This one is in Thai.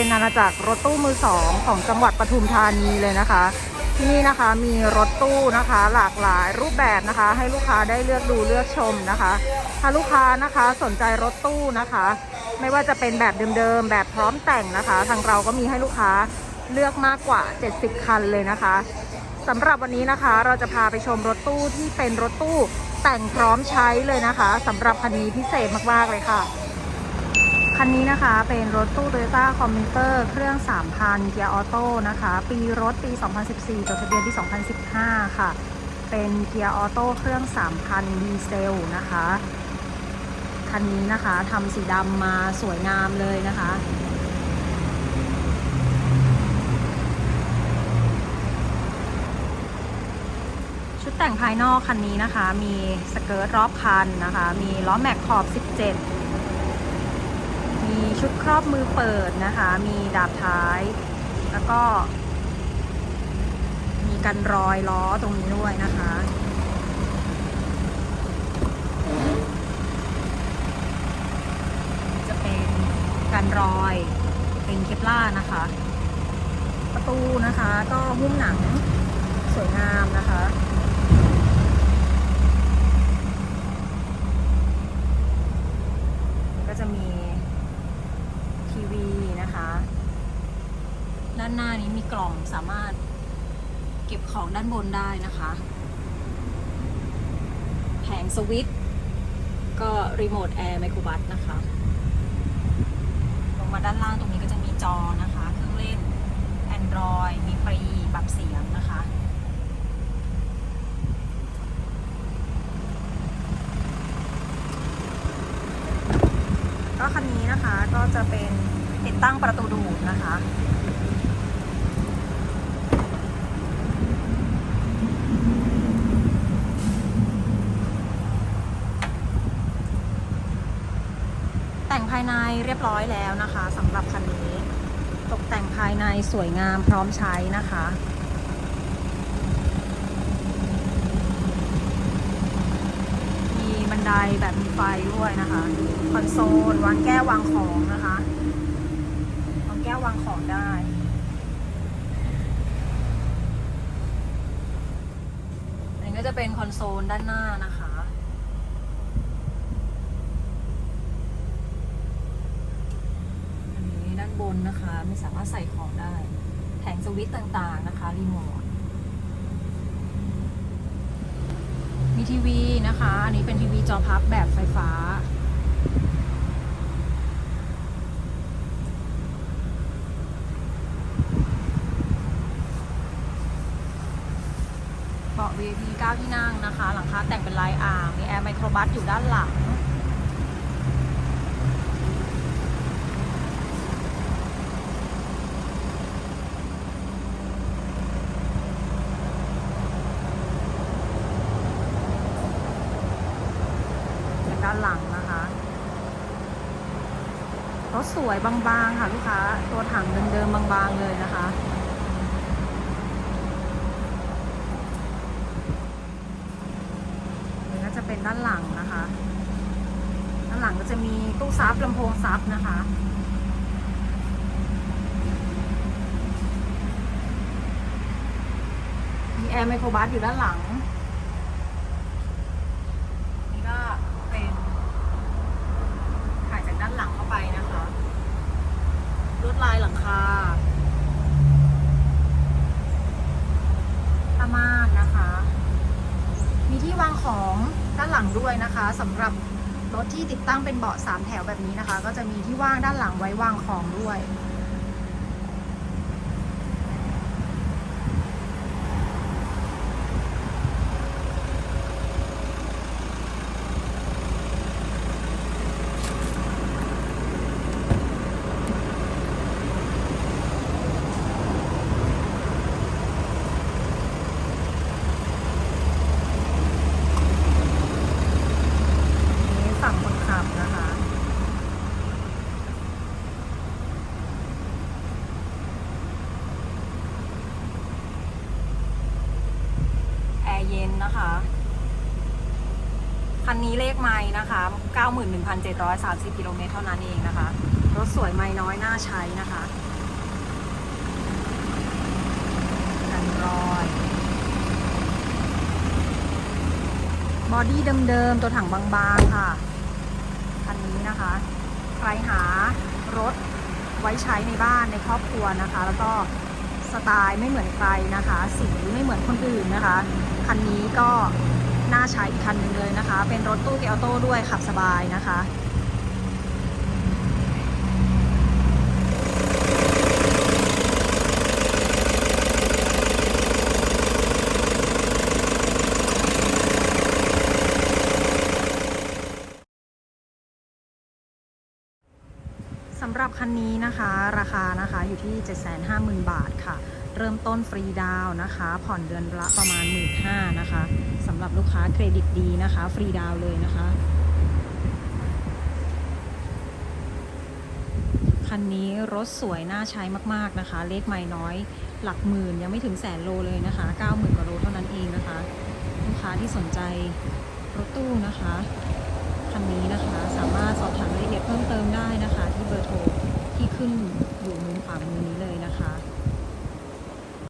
เป็นอาณาจักรรถตู้มือสองของจังหวัดปทุมธานีเลยนะคะ ที่นี่นะคะมีรถตู้นะคะ หลากหลายรูปแบบนะคะ ให้ลูกค้าได้เลือกดูเลือกชมนะคะ ถ้าลูกค้านะคะสนใจรถตู้นะคะ ไม่ว่าจะเป็นแบบเดิมๆแบบพร้อมแต่งนะคะ ทางเราก็มีให้ลูกค้าเลือกมากกว่า 70 คันเลยนะคะสำหรับวันนี้นะคะเราจะพาไปชมรถตู้ที่เป็นรถตู้แต่งพร้อมใช้เลยนะคะสำหรับคันนี้พิเศษมากๆเลยค่ะ คันนี้นะคะเป็นรถตู้ Toyota Commuter เครื่อง 3,000 เกียร์ออโต้นะคะ ปีรถปี 2014 จดทะเบียนปี2015 ค่ะ เป็นเกียร์ออโต้เครื่อง 3,000 ดีเซลนะคะ คันนี้นะคะทำสีดำมาสวยงามเลยนะคะชุดแต่งภายนอกคันนี้นะคะ มีสเกิร์ตรอบคันนะคะ มีล้อแม็กขอบ 17 มีชุดครอบมือเปิดนะคะ มีดาบท้าย แล้วก็ มีกันรอยล้อตรงนี้ด้วยนะคะจะเป็นกันรอยเป็นเคปล่านะคะ ประตูนะคะก็หุ้มหนังสวยงามนะคะ ก็จะมีทีวีนะคะ ด้านหน้านี้มีกล่อง สามารถเก็บของด้านบนได้นะคะ แผงสวิตช์ก็รีโมทแอร์ไมโครบัสนะคะ ลงมาด้านล่างตรงนี้ก็จะมีจอนะคะ เครื่องเล่น Android มีปรีปรับเสียงนะคะก็คันนี้นะคะก็จะเป็นติดตั้งประตูดูดนะคะ แต่งภายใน เรียบร้อยแล้วนะคะสำหรับคันนี้ ตกแต่งภายในสวยงามพร้อมใช้นะคะมีบันไดแบบมีไฟด้วยนะคะ คอนโซลวางแก้ววางของนะคะวางแก้ววางของได้ อันนี้ก็จะเป็นคอนโซลด้านหน้านะคะ อันนี้ด้า นะคะ ไม่สามารถใส่ของได้ แผงสวิตช์ต่างๆนะคะ รีโมท มีทีวีนะคะ อันนี้เป็นทีวีจอพับแบบไฟฟ้า เบาะ VIP 9 ที่นั่งนะคะ หลังคาแต่งเป็นลายอ่างมีแอร์ไมโครบัสอยู่ด้านหลัง จากด้านหลังนะคะรถส วยบางๆค่ะลูกค้า ตัวถังเดิมๆบางๆเลยนะคะ นี่ก็จะเป็นด้านหลังนะคะ ด้านหลังก็จะมีตู้ซับลำโพงซับนะคะมีแอร์ไมโครบัสอยู่ด้านหลัง นี่ก็เป็นถ่ายจากด้านหลังเข้าไปนะคะลวดลายหลังคาผ้าม่านนะคะ มีที่วางของด้านหลังด้วยนะคะ สำหรับรถที่ติดตั้งเป็นเบาะสามแถวแบบนี้นะคะ ก็จะมีที่ว่างด้านหลังไว้วางของด้วย นี้ฝั่งคนขับนะคะ แอร์เย็ นะคะ คันนี้เลขไม้นะคะ 91,730กิโลเมตรเท่านั้นเองนะคะ รถสวยไม่น้อยน่าใช้นะคะกันรอยบอดี้เดิมๆ ตัวถังบางๆ ค่ะ คันนี้นะคะ ใครหารถไว้ใช้ในบ้านในครอบครัวนะคะ แล้วก็ สไตล์ไม่เหมือนใครนะคะ สีไม่เหมือนคนอื่นนะคะ คันนี้ก็น่าใช้อีกคันหนึ่งเลยนะคะ เป็นรถตู้เกียร์ออโต้ด้วยขับสบายนะคะ สำหรับคันนี้นะคะราคานะคะอยู่ที่ 750,000 บาทค่ะ เริ่มต้นฟรีดาวนะคะ ผ่อนเดือนละประมาณ 1 5ื่นนะคะสำหรับลูกค้าเครดิตดีนะคะ ฟรีดาวเลยนะคะ คันนี้รถสวยน่าใช้มากๆนะคะ เลขไม่น้อยหลักหมื่นยังไม่ถึงแสนโลเลยนะคะ 90,000กว่าโลเท่านั้นเองนะคะ ลูกค้าที่สนใจรถตู้นะคะ ทางนี้นะคะ สามารถสอบถามรายละเอียดเพิ่มเติมได้นะคะ ที่เบอร์โทรที่ขึ้นอยู่มุมขวามือนี้เลยนะคะ